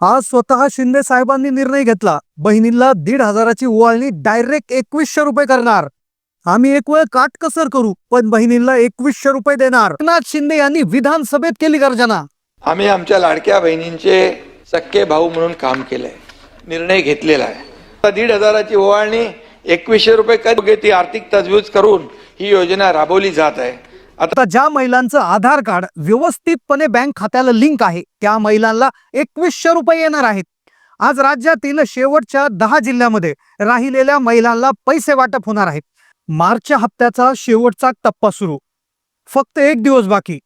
आज स्वतः शिंदे साहेबांनी निर्णय घेतला. बहिणीला दीड हजाराची ओवाळणी डायरेक्ट एकवीसशे रुपये करणार. आम्ही एक वेळ काटकसर करू पण बहिणीला एकवीसशे रुपये देणार. एकनाथ शिंदे यांनी विधानसभेत केली गर्जना. आम्ही आमच्या लाडक्या बहिणींचे सक्के भाऊ म्हणून काम केलंय. निर्णय घेतलेला आहे. दीड हजाराची ओवाळणी एकवीसशे रुपये ती आर्थिक तजवीज करून ही योजना राबवली जात आहे. आता ज्या महिलांचं आधार कार्ड व्यवस्थितपणे बँक खात्याला लिंक आहे त्या महिलांना एकवीसशे रुपये येणार आहेत. आज राज्यातील शेवटच्या दहा जिल्ह्यामध्ये राहिलेल्या महिलांना पैसे वाटप होणार आहेत. मार्चच्या हप्त्याचा शेवटचा टप्पा सुरू. फक्त एक दिवस बाकी.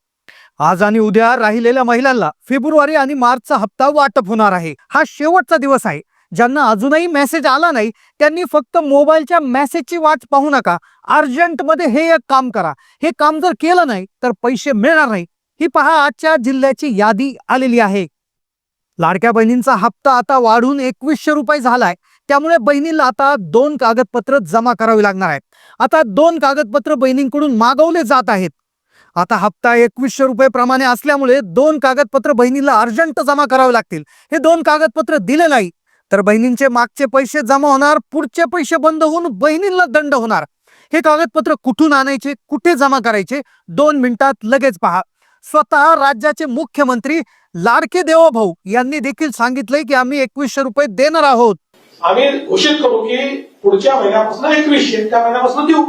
आज आणि उद्या राहिलेल्या महिलांना फेब्रुवारी आणि मार्चचा हप्ता वाटप होणार आहे. हा शेवटचा दिवस आहे. ज्यांना अजूनही मेसेज आला नाही त्यांनी फक्त मोबाईलच्या मेसेजची वाट पाहू नका. अर्जंटमध्ये हे एक काम करा. हे काम जर केलं नाही तर पैसे मिळणार नाही. ही पहा आजच्या जिल्ह्याची यादी आलेली आहे. लाडक्या बहिणींचा हप्ता आता वाढून एकवीसशे रुपये झालाय. त्यामुळे बहिणीला आता दोन कागदपत्र जमा करावी लागणार आहेत. आता दोन कागदपत्र बहिणींकडून मागवले जात आहेत. आता हप्ता एकवीसशे रुपये प्रमाणे असल्यामुळे दोन कागदपत्र बहिणीला अर्जंट जमा करावे लागतील. हे दोन कागदपत्र दिले नाही. तर बहिणींचे मागचे पैसे जमा होणार पुढचे पैसे बंद होऊन बहिणींना दंड होणार. हे कागदपत्र कुठून आणायचे कुठे जमा करायचे दोन मिनिटात लगेच पहा. स्वतः राज्याचे मुख्यमंत्री लाडके देवभाऊ यांनी देखील सांगितलंय की आम्ही एकवीसशे रुपये देणार आहोत. आम्ही घोषित करू की पुढच्या महिन्यापासून एकवीसशे त्या महिन्यापासून देऊ.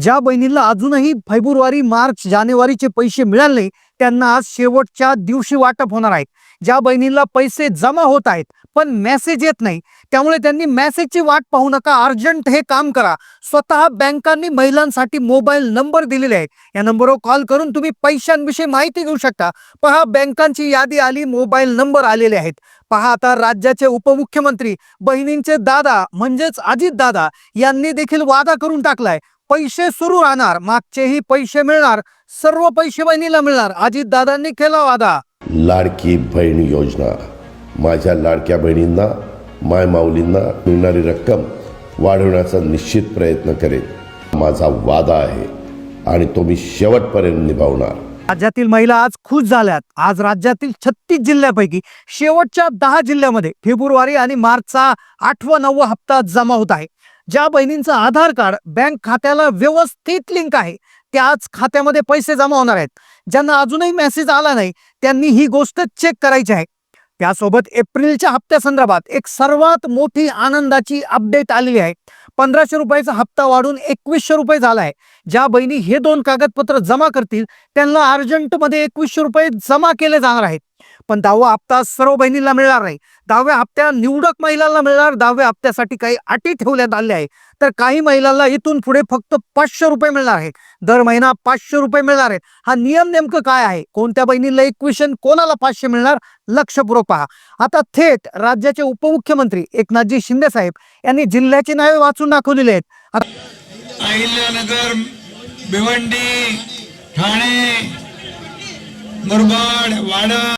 ज्या बहिणीला अजूनही फेब्रुवारी मार्च जानेवारीचे पैसे मिळाले नाही त्यांना आज शेवटच्या दिवशी वाटप होणार आहे. ज्या बहिणींना पैसे जमा होत आहेत पण मेसेज येत नाही त्यामुळे त्यांनी मेसेजची वाट पाहू नका. अर्जंट हे काम करा. स्वतः बँकांनी महिलांसाठी मोबाईल नंबर दिलेले आहेत. या नंबरवर कॉल करून तुम्ही पैशांविषयी माहिती घेऊ शकता. पहा बँकांची यादी आली मोबाईल नंबर आलेले आहेत. पहा आता राज्याचे उपमुख्यमंत्री बहिणींचे दादा म्हणजेच अजित दादा यांनी देखील वादा करून टाकलाय. पैसे सुरू राहणार मागचेही पैसे मिळणार सर्व पैसे बहिणीला मिळणार. अजित दादांनी केला वादा. लाडकी बहीण योजना. माझ्या लाडक्या बहिणींना माय माऊलींना मिळणारी रक्कम वाढवण्याचा निश्चित प्रयत्न करेन. माझा वादा आहे आणि तो मी शेवटपर्यंत निभावणार. राज्यातील महिला आज खुश झाल्यात. आज राज्यातील छत्तीस जिल्ह्यापैकी शेवटच्या दहा जिल्ह्यामध्ये फेब्रुवारी आणि मार्चचा आठवा नववा हप्ता जमा होत आहे. ज्या बहिणींचं आधार कार्ड बँक खात्याला व्यवस्थित लिंक आहे त्याच खात्यामध्ये पैसे जमा होणार आहेत. ज्यांना अजूनही मेसेज आला नाही त्यांनी ही गोष्ट चेक करायची आहे. त्यासोबत एप्रिलच्या हप्त्यासंदर्भात एक सर्वात मोठी आनंदाची अपडेट आलेली आहे. पंधराशे रुपयाचा हप्ता वाढून एकवीसशे रुपये झाला आहे. ज्या बहिणी हे दोन कागदपत्र जमा करतील त्यांना अर्जंटमध्ये एकवीसशे रुपये जमा केले जाणार आहेत. पण दहावा हप्ता सर्व बहिणीला मिळणार नाही. दहाव्या हप्त्या निवडक महिलांना मिळणार दहाव्या हप्त्यासाठी काही अटी ठेवण्यात आल्या आहे तर काही महिलांना इथून पुढे फक्त पाचशे रुपये मिळणार आहेत. दर महिना पाचशे रुपये मिळणार आहेत. हा नियम नेमकं काय आहे? कोणत्या बहिणीला एकवीसशे कोणाला पाचशे मिळणार? लक्षपूर्वक पहा. आता थेट राज्याचे उपमुख्यमंत्री एकनाथजी शिंदे साहेब यांनी जिल्ह्याची नावे वाचून दाखवलेली आहेत. अहिल्यानगर भिवंडी ठाणे मुरबाड वाडा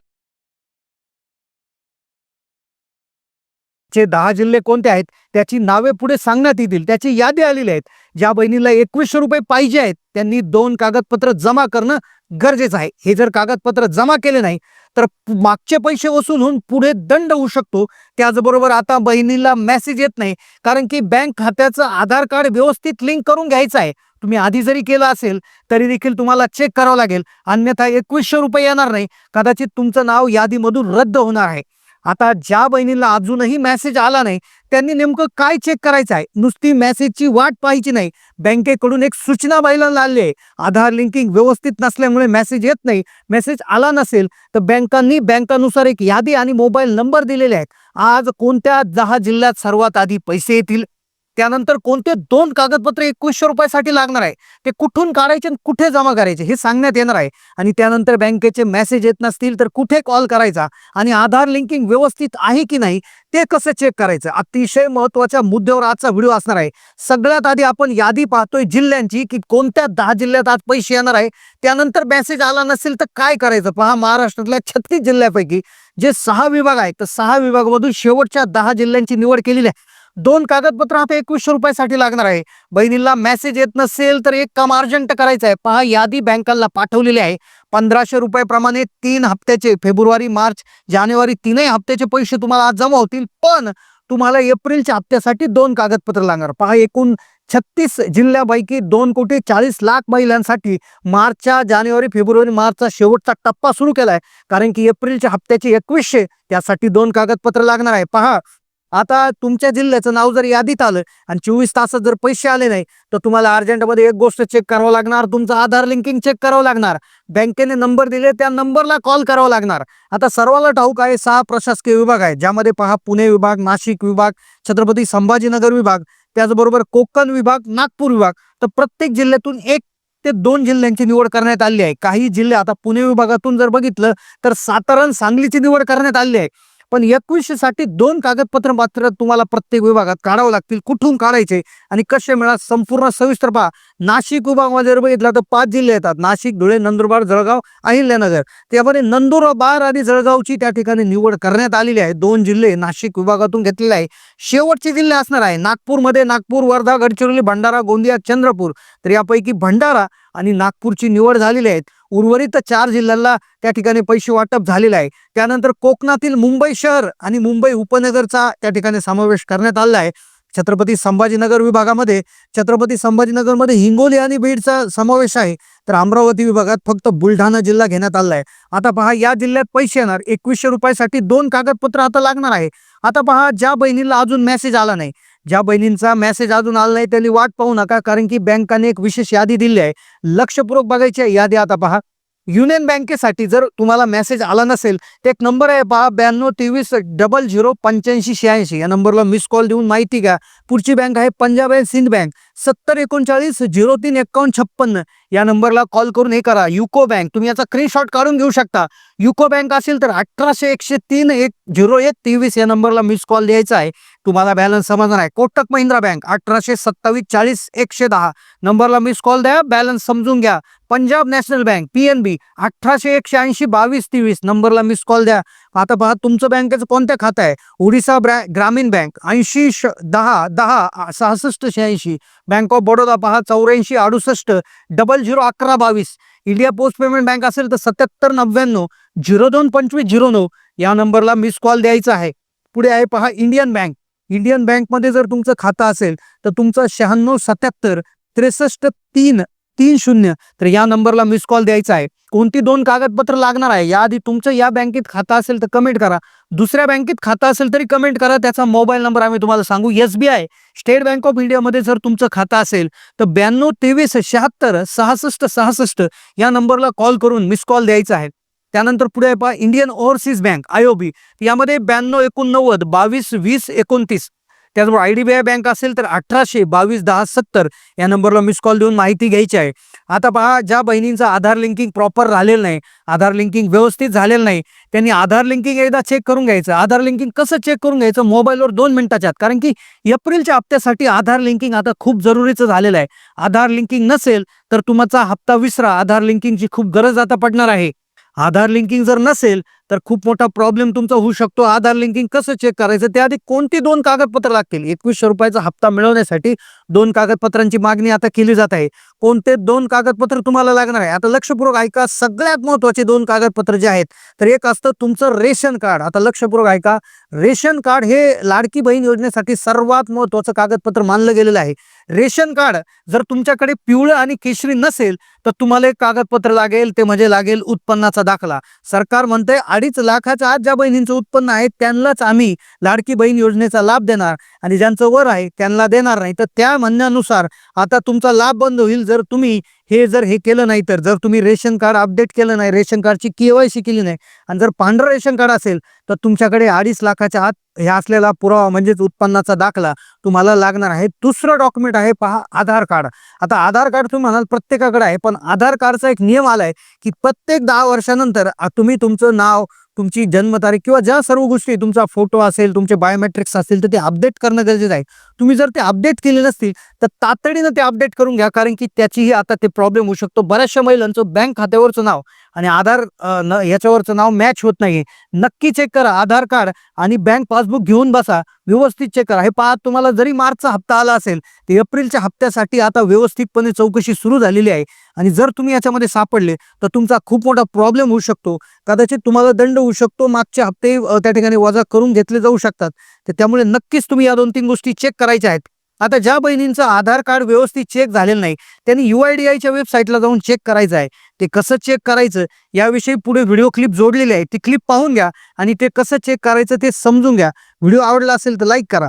राज्याचे दहा जिल्हे कोणते आहेत त्याची नावे पुढे सांगण्यात येतील त्याची यादी आलेली आहेत. ज्या बहिणीला एकवीसशे रुपये पाहिजे आहेत त्यांनी दोन कागदपत्र जमा करणं गरजेचं आहे. हे जर कागदपत्र जमा केले नाही तर मागचे पैसे वसूल होऊन पुढे दंड होऊ शकतो. त्याचबरोबर आता बहिणीला मेसेज येत नाही कारण की बँक खात्याचं आधार कार्ड व्यवस्थित लिंक करून घ्यायचं आहे. तुम्ही आधी जरी केलं असेल तरी देखील तुम्हाला चेक करावं लागेल. अन्यथा एकवीसशे रुपये येणार नाही. कदाचित तुमचं नाव यादीमधून रद्द होणार आहे. आता ज्या बहिणीला अजूनही मेसेज आला नाही त्यांनी नेमकं काय चेक करायचं आहे? नुसती मेसेजची वाट पाहायची नाही. बँकेकडून एक सूचना महिलांना आली आहे. आधार लिंकिंग व्यवस्थित नसल्यामुळे मेसेज येत नाही. मेसेज आला नसेल तर बँकांनी बँकानुसार एक यादी आणि मोबाईल नंबर दिलेले आहेत. आज कोणत्या दहा जिल्ह्यात सर्वात आधी पैसे येतील? त्यानंतर कोणते दोन कागदपत्र एकवीसशे रुपयासाठी लागणार आहे? ते कुठून काढायचे आणि कुठे जमा करायचे हे सांगण्यात येणार आहे. आणि त्यानंतर बँकेचे मेसेज येत नसतील तर कुठे कॉल करायचा? आणि आधार लिंकिंग व्यवस्थित आहे की नाही? ते कसं चेक करायचं? अतिशय महत्त्वाच्या मुद्द्यावर आजचा व्हिडिओ असणार आहे. सगळ्यात आधी आपण यादी पाहतोय जिल्ह्यांची की कोणत्या दहा जिल्ह्यात आज पैसे येणार आहे? त्यानंतर मेसेज आला नसेल तर काय करायचं? पहा महाराष्ट्रातल्या छत्तीस जिल्ह्यापैकी जे सहा विभाग आहेत तर सहा विभागामधून शेवटच्या दहा जिल्ह्यांची निवड केलेली आहे. दोन कागदपत्र आता एकवीसशे रुपयासाठी लागणार आहे. बहिणीला मेसेज येत नसेल तर एक काम अर्जंट करायचं आहे. पहा यादी बँकांना पाठवलेली आहे. पंधराशे रुपयाप्रमाणे तीन हप्त्याचे फेब्रुवारी मार्च जानेवारी तीनही हप्त्याचे पैसे तुम्हाला आज जमा होतील. पण तुम्हाला एप्रिलच्या हप्त्यासाठी दोन कागदपत्र लागणार. पहा एकूण छत्तीस जिल्ह्यापैकी दोन कोटी चाळीस लाख महिलांसाठी मार्चच्या जानेवारी फेब्रुवारी मार्चचा शेवटचा टप्पा सुरू केला आहे कारण की एप्रिलच्या हप्त्याचे एकवीसशे त्यासाठी दोन कागदपत्र लागणार आहे. पहा आता तुमच्या जिल्ह्याचं नाव जर यादीत आलं आणि चोवीस तासात जर पैसे आले नाही तर तुम्हाला अर्जंटमध्ये एक गोष्ट चेक करावं लागणार तुमचं आधार लिंकिंग चेक करावं लागणार. बँकेने नंबर दिले त्या नंबरला कॉल करावा लागणार. आता सर्वाला ठाऊक आहे सहा प्रशासकीय विभाग आहे ज्यामध्ये पहा पुणे विभाग नाशिक विभाग छत्रपती संभाजीनगर विभाग त्याचबरोबर कोकण विभाग नागपूर विभाग. तर प्रत्येक जिल्ह्यातून एक ते दोन जिल्ह्यांची निवड करण्यात आली आहे. काही जिल्हे आता पुणे विभागातून जर बघितलं तर सातारा सांगलीची निवड करण्यात आली आहे. पण एकवीसशे साठी दोन कागदपत्र मात्र तुम्हाला प्रत्येक विभागात काढावं लागतील. कुठून काढायचे आणि कसे मिळा संपूर्ण सविस्तर पहा. नाशिक विभागामध्ये जर बघितलं तर पाच जिल्हे येतात. नाशिक धुळे नंदुरबार जळगाव अहिल्यानगर. त्यामध्ये नंदुरबार आणि जळगावची त्या ठिकाणी निवड करण्यात आलेली आहे. दोन जिल्हे नाशिक विभागातून घेतलेले आहे. शेवटचे जिल्हे असणार आहे. नागपूरमध्ये नागपूर वर्धा गडचिरोली भंडारा गोंदिया चंद्रपूर. तर यापैकी भंडारा आणि नागपूरची निवड झालेली आहे. उर्वरित चार जिल्ह्यांना त्या ठिकाणी पैसे वाटप झालेलं आहे. त्यानंतर कोकणातील मुंबई शहर आणि मुंबई उपनगरचा त्या ठिकाणी समावेश करण्यात आलेला आहे. छत्रपती संभाजीनगर विभागामध्ये छत्रपती संभाजीनगरमध्ये हिंगोली आणि बीडचा समावेश आहे. तर अमरावती विभागात फक्त बुलढाणा जिल्हा घेण्यात आला आहे. आता पहा या जिल्ह्यात पैसे येणार. एकवीसशे रुपयासाठी दोन कागदपत्र आता लागणार आहे. आता पहा ज्या बहिणीला अजून मेसेज आला नाही ज्या बहिणींचा मेसेज अजून आला नाही त्यांनी वाट पाहू नका कारण की बँकाने एक विशेष यादी दिली आहे. लक्षपूर्वक बघायची आहे यादी आता पहा. युनियन बँकेसाठी जर तुम्हाला मेसेज आला नसेल तर एक नंबर आहे पहा ब्याण्णव तेवीस डबल झिरो पंच्याऐंशी शहाऐंशी. या नंबरला मिस कॉल देऊन माहिती घ्या. पुढची बँक आहे पंजाब अँड सिंध बँक सत्तर एकोणचाळीस झिरो तीन एकावन्न छप्पन्न या नंबरला कॉल करून हे करा. UCO bank. तुम्ही याचा स्क्रीनशॉट काढून घेऊ शकता. युको बँक असेल तर अठराशे एकशे तीन एक झिरो एक तेवीस या नंबरला मिस कॉल द्यायचा आहे. तुम्हाला बॅलन्स समजणार आहे. कोटक महिंद्रा बँक अठराशे सत्तावीस चाळीस एकशे दहा. नंबरला मिस कॉल द्या बॅलन्स समजून घ्या. Punjab national bank P N B अठराशे एकशे ऐंशी बावीस तेवीस. नंबरला मिस कॉल द्या. आता पहा तुमचं बँकेचं कोणतं खातं आहे? ओडिसा ब्रॅ ग्रामीण बँक ऐंशी श दहा दहा सहासष्ट शहाऐंशी. बँक ऑफ बडोदा पहा चौऱ्याऐंशी अडुसष्ट डबल झिरो अकरा बावीस. इंडिया पोस्ट पेमेंट बँक असेल तर सत्याहत्तर नव्याण्णव झिरो दोन पंचवीस झिरो नऊ. या नंबरला मिस कॉल द्यायचा आहे. पुढे आहे पहा इंडियन बँक इंडियन बँकमध्ये जर तुमचं खातं असेल तर तुमचं शहाण्णव सत्याहत्तर त्रेसष्ट तीन तीन शून्य. तर या नंबरला मिस कॉल द्यायचा आहे. कोणती दोन कागदपत्र लागणार आहे? याआधी तुमचं या बँकेत खातं असेल तर कमेंट करा. दुसऱ्या बँकेत खातं असेल तरी कमेंट करा. त्याचा मोबाईल नंबर आम्ही तुम्हाला सांगू. S B I State Bank of इंडियामध्ये जर तुमचं खातं असेल तर ब्याण्णव तेवीस शहात्तर सहासष्ट सहासष्ट या नंबरला कॉल करून मिस कॉल द्यायचा आहे. त्यानंतर पुढे आहे पहा Indian Overseas Bank I O B यामध्ये ब्याण्णव एकोणनव्वद बावीस वीस एकोणतीस. त्याचबरोबर I D B I bank असेल तर अठराशे बावीस दहा सत्तर. या नंबरला मिस कॉल देऊन माहिती घ्यायची आहे. आता पहा ज्या बहिणींचं आधार लिंकिंग प्रॉपर झालेलं नाही आधार लिंकिंग व्यवस्थित झालेलं नाही त्यांनी आधार लिंकिंग एकदा चेक करून घ्यायचं. आधार लिंकिंग कसं चेक करून घ्यायचं? मोबाईलवर दोन मिनिटाच्या आत कारण की एप्रिलच्या हप्त्यासाठी आधार लिंकिंग आता खूप जरुरीचं झालेलं आहे. आधार लिंकिंग नसेल तर तुमचा हप्ता विसरा. आधार लिंकिंगची खूप गरज आता पडणार आहे. आधार लिंकिंग जर नसेल तर खूप मोठा प्रॉब्लेम तुमचा होऊ शकतो. आधार लिंकिंग कसं चेक करायचं? त्याआधी कोणती दोन कागदपत्र लागतील? एकवीसशे रुपयाचा हप्ता मिळवण्यासाठी दोन कागदपत्रांची मागणी आता केली जात आहे. कोणते दोन कागदपत्र तुम्हाला लागणार आहे? आता लक्षपूर्वक ऐका. सगळ्यात महत्त्वाचे दोन कागदपत्र जे आहेत तर एक असतं तुमचं रेशन कार्ड. आता लक्षपूर्वक ऐका. रेशन कार्ड हे लाडकी बहीण योजनेसाठी सर्वात महत्वाचं कागदपत्र मानलं गेलेलं आहे. रेशन कार्ड जर तुमच्याकडे पिवळं आणि केशरी नसेल तर तुम्हाला एक कागदपत्र लागेल. ते म्हणजे लागेल उत्पन्नाचा दाखला. सरकार म्हणते अडीच लाखाच्या आत ज्या बहिणींचं उत्पन्न आहे त्यांनाच आम्ही लाडकी बहीण योजनेचा लाभ देणार आणि ज्यांचं वर आहे त्यांना देणार नाही. तर त्या म्हणण्यानुसार आता तुमचा लाभ बंद होईल जर तुम्ही हे जर हे केलं नाही तर जर तुम्ही रेशन कार्ड अपडेट केलं नाही रेशन कार्डची केवायसी केली नाही आणि जर पांढरं रेशन कार्ड असेल तर तुमच्याकडे अडीच लाखाच्या आत हे असलेला पुरावा म्हणजेच उत्पन्नाचा दाखला तुम्हाला लागणार आहे. दुसरं डॉक्युमेंट आहे पहा आधार कार्ड. आता आधार कार्ड तुम्ही म्हणाल प्रत्येकाकडे आहे पण आधार कार्डचा एक नियम आलाय की प्रत्येक दहा वर्षानंतर तुम्ही तुमचं नाव तुमची जन्मतारीख किंवा ज्या सर्व गोष्टी तुमचा फोटो असेल तुमचे बायोमेट्रिक्स असतील तर ते अपडेट करणं गरजेचं आहे. तुम्ही जर ते अपडेट केले नसतील तर तातडीनं ते अपडेट करून घ्या कारण की त्याचीही आता ते प्रॉब्लेम होऊ शकतो. बऱ्याचशा महिलांचं बँक खात्यावरचं नाव आणि आधार न याच्यावरचं नाव मॅच होत नाही नक्की चेक करा आधार कार्ड आणि बँक पासबुक घेऊन बसा. व्यवस्थित चेक करा. हे पहा तुम्हाला जरी मार्चचा हप्ता आला असेल तर एप्रिलच्या हप्त्यासाठी आता व्यवस्थितपणे चौकशी सुरू झालेली आहे. आणि जर तुम्ही याच्यामध्ये सापडले तर तुमचा खूप मोठा प्रॉब्लेम होऊ शकतो. कदाचित तुम्हाला दंड होऊ शकतो. मागचे हप्ते त्या ठिकाणी वजा करून घेतले जाऊ शकतात. तर त्यामुळे नक्कीच तुम्ही या दोन तीन गोष्टी चेक करायच्या आहेत. आता ज्या बहिणींचं आधार कार्ड व्यवस्थित चेक झालेलं नाही त्यांनी यू आय डी आयच्या वेबसाईटला जाऊन चेक करायचं आहे. ते कसं चेक करायचं याविषयी पुढे व्हिडिओ क्लिप जोडलेली आहे. ती क्लिप पाहून घ्या आणि ते कसं चेक करायचं ते समजून घ्या. व्हिडिओ आवडला असेल तर लाईक करा.